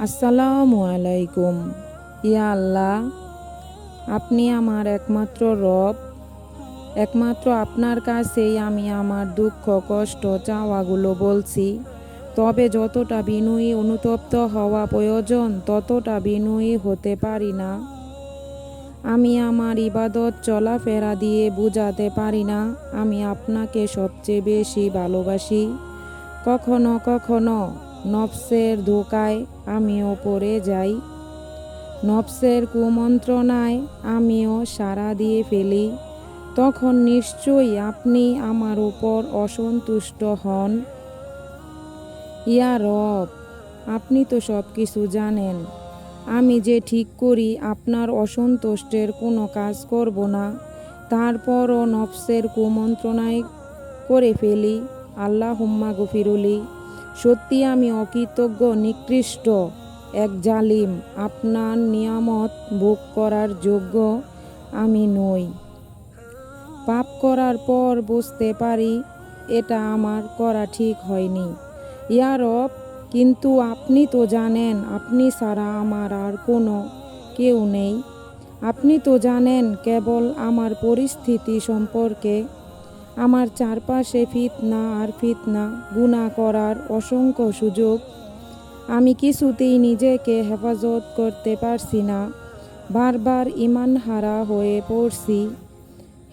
আসসালামু আলাইকুম। ইয়া আল্লাহ, আপনি আমার একমাত্র রব, একমাত্র আপনার কাছেই আমি আমার দুঃখ, কষ্ট, চাওয়াগুলো বলছি। তবে যতটা বিনয়ী, অনুতপ্ত হওয়া প্রয়োজন, ততটা বিনয়ী হতে পারি না। আমি আমার ইবাদত, চলাফেরা দিয়ে বুঝাতে পারি না। আমি আপনাকে সবচেয়ে বেশি ভালোবাসি। কখনো কখনো নফসের ধোকায় আমিও পড়ে যাই। নফসের কুমন্ত্রণায় আমিও সাড়া দিয়ে ফেলি। তখন নিশ্চয়ই আপনি আমার উপর অসন্তুষ্ট হন। ইয়া রব, আপনি তো সব কিছু জানেন। আমি যে ঠিক করি আপনার অসন্তুষ্টের কোনো কাজ করব না। তারপরও নফসের কুমন্ত্রণায় করে ফেলি। আল্লাহ হুম্মা গফিরুলি। সত্যি আমি অকৃতজ্ঞ, নিকৃষ্ট, এক জালিম। আপনার নিয়ামত ভোগ করার যোগ্য আমি নই। পাপ করার পর বুঝতে পারি এটা আমার করা ঠিক হয়নি। ইয়া রব, কিন্তু আপনি তো জানেন, আপনি ছাড়া আমার আর কোনো কেউ নেই। আপনি তো জানেন, কেবল আমার পরিস্থিতি সম্পর্কে আমার চারপাশে ফিতনা আর ফিতনা গুণা করার অসংখ্য সুযোগ। আমি কিছুতেই নিজেকে হেফাজত করতে পারছি না। বারবার ইমান হারা হয়ে পড়ছি।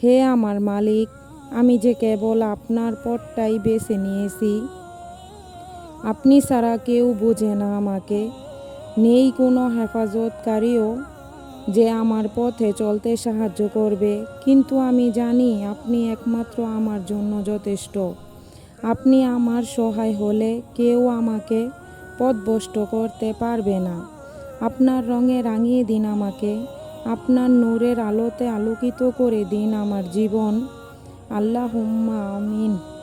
হে আমার মালিক, আমি যে কেবল আপনার পথটাই বেছে নিয়েছি। আপনি ছাড়া কেউ বোঝে না আমাকে। নেই কোনো হেফাজতকারীও। যে আমার পথে চলতে সাহায্য করবে। কিন্তু আমি জানি আপনি একমাত্র আমার জন্য যথেষ্ট। আপনি আমার সহায় হলে কেউ আমাকে পথভ্রষ্ট করতে পারবে না। আপনার রঙে রাঙিয়ে দিন আমাকে। আপনার নূরের আলোতে আলোকিত করে দিন আমার জীবন। আল্লাহ আমিন।